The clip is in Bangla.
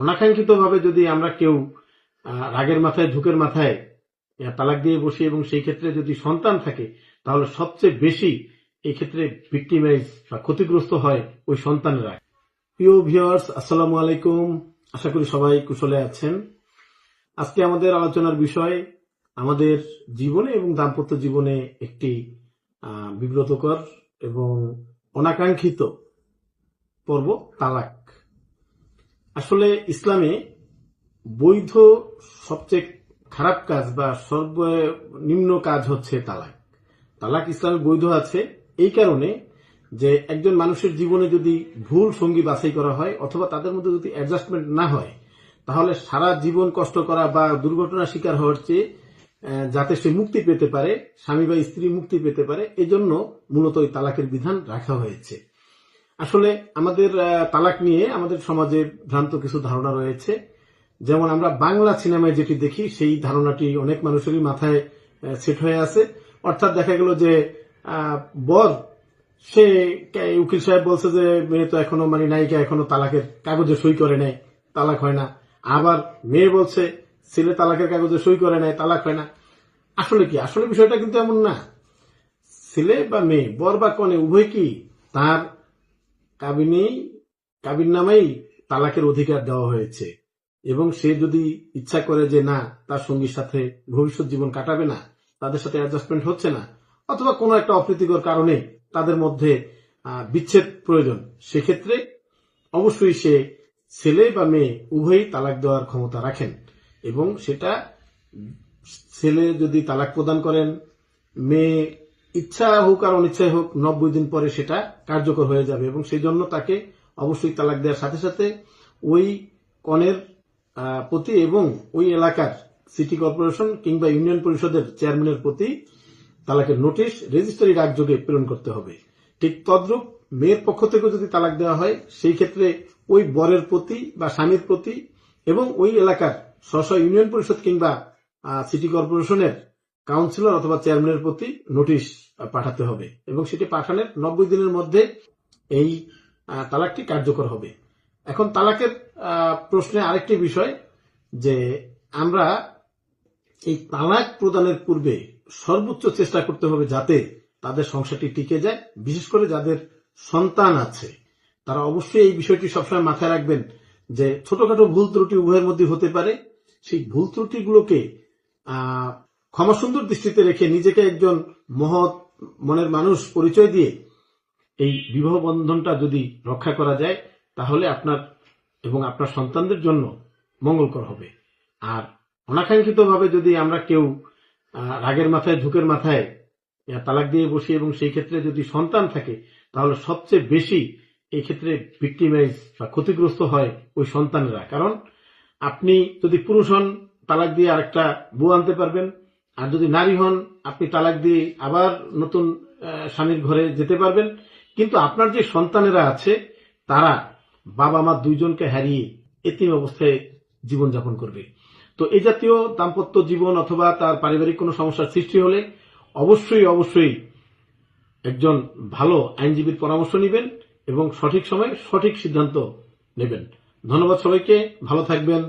অনাকাঙ্ক্ষিতভাবে যদি আমরা কেউ রাগের মাথায় ঝুঁকের মাথায় তালাক দিয়ে বসি এবং সেই ক্ষেত্রে যদি সন্তান থাকে, তাহলে সবচেয়ে বেশি এই ক্ষেত্রে ভিক্টিমাইজ বা ক্ষতিগ্রস্ত হয় ওই সন্তানরা প্রিয় ভিউয়ার্স আসসালামু আলাইকুম। আশা করি সবাই কুশলে আছেন। আজকে আমাদের আলোচনার বিষয় আমাদের জীবনে এবং দাম্পত্য জীবনে একটি বিব্রতকর এবং অনাকাঙ্ক্ষিত পর্ব, তালাক। আসলে ইসলামে বৈধ সবচেয়ে খারাপ কাজ বা সর্বনিম্ন কাজ হচ্ছে তালাক। তালাক ইসলামে বৈধ আছে এই কারণে যে একজন মানুষের জীবনে যদি ভুল সঙ্গী বাছাই করা হয় অথবা তাদের মধ্যে যদি অ্যাডজাস্টমেন্ট না হয়, তাহলে সারা জীবন কষ্ট করা বা দুর্ঘটনার শিকার হওয়ার চেয়ে যাতে সে মুক্তি পেতে পারে, স্বামী বা স্ত্রী মুক্তি পেতে পারে, এজন্য মূলত ওই তালাকের বিধান রাখা হয়েছে। আসলে আমাদের তালাক নিয়ে আমাদের সমাজে ভ্রান্ত কিছু ধারণা রয়েছে। যেমন আমরা বাংলা সিনেমায় যেটি দেখি, সেই ধারণাটি অনেক মানুষেরই মাথায় সেট হয়ে আছে। অর্থাৎ দেখা গেল যে বর, সে উকিল সাহেব বলছে যে, মেয়ে তো এখনও মানে নায়িকা, এখনও তালাকের কাগজে সই করে নেয়, তালাক হয় না। আবার মেয়ে বলছে, ছেলে তালাকের কাগজে সই করে নেয়, তালাক হয় না। আসলে কি? আসলে বিষয়টা কিন্তু এমন না। ছেলে বা মেয়ে, বর বা কনে, উভয় কি? তার কাবিন নামেই তালাকের অধিকার দেওয়া হয়েছে। এবং সে যদি ইচ্ছা করে যে না, তার সঙ্গীর সাথে ভবিষ্যৎ জীবন কাটাবে না, তাদের সাথে অ্যাডজাস্টমেন্ট হচ্ছে না, অথবা কোনো একটা অপ্রীতিকর কারণে তাদের মধ্যে বিচ্ছেদ প্রয়োজন, সেক্ষেত্রে অবশ্যই সে ছেলে বা মেয়ে উভয়ই তালাক দেওয়ার ক্ষমতা রাখেন। এবং সেটা ছেলে যদি তালাক প্রদান করেন, মেয়ে ইচ্ছা হোক আর অনিচ্ছায় হোক, নব্বই দিন পরে সেটা কার্যকর হয়ে যাবে এবং সেই জন্য তাকে অবশ্যই তালাক দেওয়ার সাথে সাথে ওই কনের প্রতি এবং ওই এলাকার সিটি কর্পোরেশন কিংবা ইউনিয়ন পরিষদের চেয়ারম্যানের প্রতি তালাকের নোটিশ রেজিস্ট্রি ডাকযোগে প্রেরণ করতে হবে। ঠিক তদ্রূপ মেয়ের পক্ষ থেকে যদি তালাক দেওয়া হয়, সেই ক্ষেত্রে ওই বরের প্রতি বা স্বামীর প্রতি এবং ওই এলাকার স্ব ইউনিয়ন পরিষদ কিংবা সিটি কর্পোরেশনের কাউন্সিলর অথবা চেয়ারম্যানের প্রতি নোটিশ পাঠাতে হবে এবং সেটি পাঠানোর নব্বই দিনের মধ্যে এই তালাকটি কার্যকর হবে। এখন তালাকের প্রশ্নে আরেকটি বিষয় যে আমরা এই তালাক প্রদানের পূর্বে সর্বোচ্চ চেষ্টা করতে হবে যাতে তাদের সংসারটি টিকে যায়, বিশেষ করে যাদের সন্তান আছে। তারা অবশ্যই এই বিষয়টি সবসময় মাথায় রাখবেন যে ছোটখাটো ভুল ত্রুটি উভয়ের মধ্যে হতে পারে। সেই ভুল ত্রুটিগুলোকে ক্ষমাসুন্দর দৃষ্টিতে রেখে নিজেকে একজন মহৎ মনের মানুষ পরিচয় দিয়ে এই বিবাহ বন্ধনটা যদি রক্ষা করা যায়, তাহলে আপনার এবং আপনার সন্তানদের জন্য মঙ্গলকর হবে। আর অনাকাঙ্ক্ষিতভাবে যদি আমরা কেউ রাগের মাথায়, ঝুঁকের মাথায় তালাক দিয়ে বসি এবং সেই ক্ষেত্রে যদি সন্তান থাকে, তাহলে সবচেয়ে বেশি এই ক্ষেত্রে ভিক্টিমাইজ বা ক্ষতিগ্রস্ত হয় ওই সন্তানেরা। কারণ আপনি যদি পুরুষ হন, তালাক দিয়ে আরেকটা বউ আনতে পারবেন আর যদি নারী হন, আপনি তালাক দিয়ে আবার নতুন স্বামীর ঘরে যেতে পারবেন। কিন্তু আপনার যে সন্তানেরা আছে, তারা বাবা মা দুইজনকে হারিয়ে এতিম অবস্থায় জীবনযাপন করবে। তো এই জাতীয় দাম্পত্য জীবন অথবা তার পারিবারিক কোনো সমস্যার সৃষ্টি হলে অবশ্যই অবশ্যই একজন ভালো আইনজীবীর পরামর্শ নেবেন এবং সঠিক সময়ে সঠিক সিদ্ধান্ত নেবেন। ধন্যবাদ সবাইকে, ভালো থাকবেন।